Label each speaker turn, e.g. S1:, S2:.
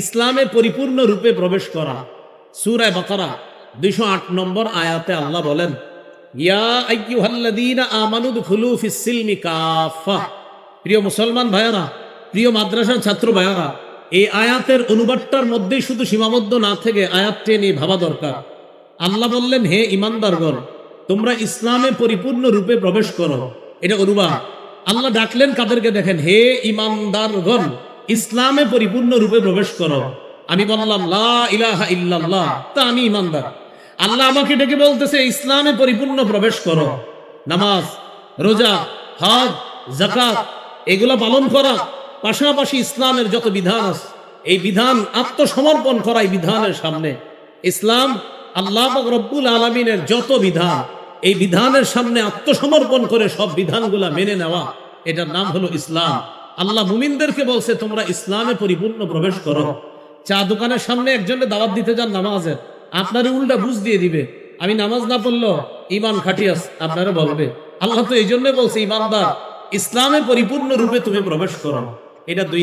S1: ইসলামে পরিপূর্ণ রূপে প্রবেশ করা। সুরায় বাকারা, দুইশো আট নম্বর আয়াতে আল্লাহ বলেন প্রিয় মুসলমান ভাইয়ারা, প্রিয় মাদ্রাসার ছাত্র ভাইয়ারা, এই আয়াতের অনুবাদটার মধ্যেই শুধু সীমাবদ্ধ না থেকে আয়াতটি নিয়ে ভাবা দরকার। আল্লাহ বললেন, হে ইমানদারগণ, তোমরা ইসলামে পরিপূর্ণ রূপে প্রবেশ করো। এটা অনুবাদ। আল্লাহ ডাকলেন কাদেরকে দেখেন, হে ইমানদারগণ ইসলামে পরিপূর্ণ রূপে প্রবেশ করো। আমি বললাম, লা ইলাহা ইল্লাল্লাহ। তা আমি ইমানদার। আল্লাহ আমাকে ডেকে বলতেছে, ইসলামে পরিপূর্ণ প্রবেশ করো। নামাজ, রোজা, হজ জাকাত এগুলা পালন করা। পাশাপাশি ইসলামের যত বিধান আছে, এই বিধান আত্মসমর্পণ করা এই বিধানের সামনে। ইসলাম আল্লাহ রব্বুল আলমিনের যত বিধান, এই বিধানের সামনে আত্মসমর্পণ করে সব বিধানগুলা মেনে নেওয়া। এটার নাম হলো ইসলাম। আল্লাহ মুমিনদেরকে বলছে, তোমরা ইসলামে পরিপূর্ণ প্রবেশ করো। চা দোকানের সামনে একজনের দাওয়াত দিতে যান নামাজের। আপনার উল্টা বুঝ দিয়ে দিবে। আমি নামাজ না পড়ল ইমান খাটিয়াস আপনারা বলবে। আল্লাহ তো এই জন্য বলছে, ইমানদার, ইসলামে পরিপূর্ণ রূপে তুমি প্রবেশ করো এটা দুই